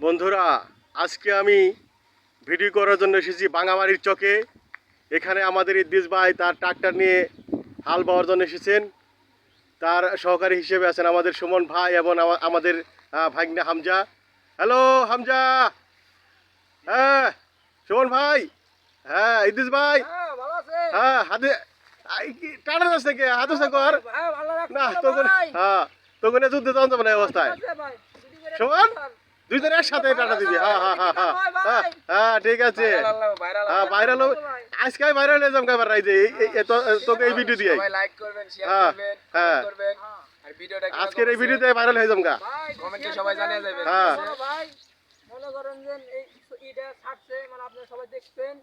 বন্ধুরা আজকে আমি ভিডিও করার জন্য এসেছি বাঙামারির চকে। এখানে আমাদের ইদ্দিস ভাই তার ট্রাক্টর নিয়ে হাল বাওয়ার জন্য এসেছেন। তার সহকারী হিসেবে আছেন আমাদের সুমন ভাই এবং আমাদের ভাগ্নে হামজা। হ্যালো হামজা! হ্যাঁ সুমন ভাই! হ্যাঁ ইদ্দিস ভাই! হ্যাঁ? হ্যাঁ হাতে আই যাচ্ছে কে? হাতে কর। হ্যাঁ, না তোকে হ্যাঁ তোকে যুদ্ধে তখন যাবে না এই অবস্থায়। সুমন? দুইজন একসাথে টাটা দিবি। হ্যাঁ হ্যাঁ হ্যাঁ হ্যাঁ। হ্যাঁ হ্যাঁ ঠিক আছে। হ্যাঁ ভাইরাল আজকে ভাইরাল হয়ে যাম কাবার এই যে এই- এই- এই- তো- তোকে এই ভিডিও দিয়ে সবাই লাইক করবেন শেয়ার হ্যাঁ, হ্যাঁ। কমেন্ট করবেন। আর ভিডিওটা আজকের এই ভিডিওতে ভাইরাল হয়ে যাম গা। কমেন্টে সবাই জানিয়ে যাবেন। হ্যাঁ। মনে করেন যে এই ছাড়ছে, মানে আপনারা সবাই দেখছেন।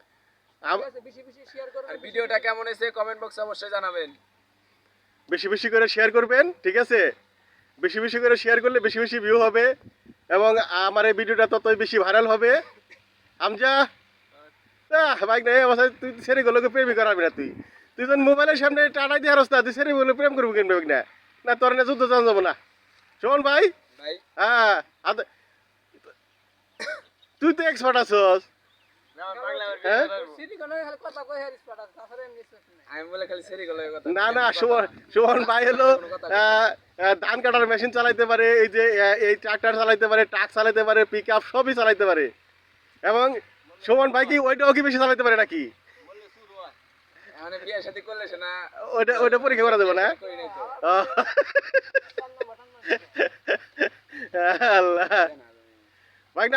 আম- ঠিক আছে, বেশি বেশি share করবেন, আর ভিডিওটা কেমন হয়েছে কমেন্ট বক্সে অবশ্যই জানাবেন। বেশি বেশি করে শেয়ার করবেন ঠিক আছে? বেশি বেশি করে শেয়ার করলে বেশি বেশি ভিউ হবে। এবং আমার এই ভিডিওটা ততই বেশি ভাইরাল হবে। আমজা বাইক নাই অবস্থা তুই সেরে গুলোকে প্রেমই করাবি না তুই। তুই যখন মোবাইলের সামনে টাটাই দিয়ে হারস না তুই সেরে গুলো প্রেম করবি কেন না না তোর না যুদ্ধ জান যাব না। শোন ভাই। ভাই। হ্যাঁ তুই তো এক্সপার্ট আছস। হ্যাঁ? না না সুমন সুমন ভাই হলো ধান কাটার মেশিন চালাইতে পারে এই যে এই ট্রাক্টর চালাইতে পারে ট্রাক চালাইতে পারে পিক আপ সবই চালাইতে পারে। এবং সুমন ভাই কি ওইটাও কি বেশি চালাইতে পারে নাকি? মানে ওইটা ওইটা পরীক্ষা করা যাবে না? আল্লাহ। ভাই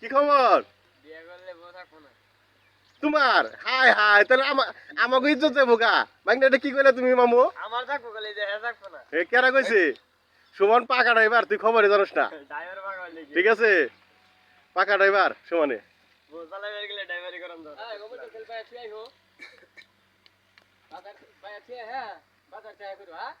কি খবর? বিয়ে করলে বউ থাকব না। তোমার? হাই হাই তাহলে আমা আমাকে ইজ্জত দেবো গা। না এটা কি কইলে তুমি মামু? আমার থাকব খালি যে হ্যাঁ থাকব না। এ কেরা কইছে? সুমন পাকা ড্রাইভার তুই খবরে জানোস না। ড্রাইভার পাকা হইলে ঠিক আছে? পাকা ড্রাইভার সুমনে। হ্যাঁ। বাজার হ্যাঁ, বাজার চাই করো, হ্যাঁ?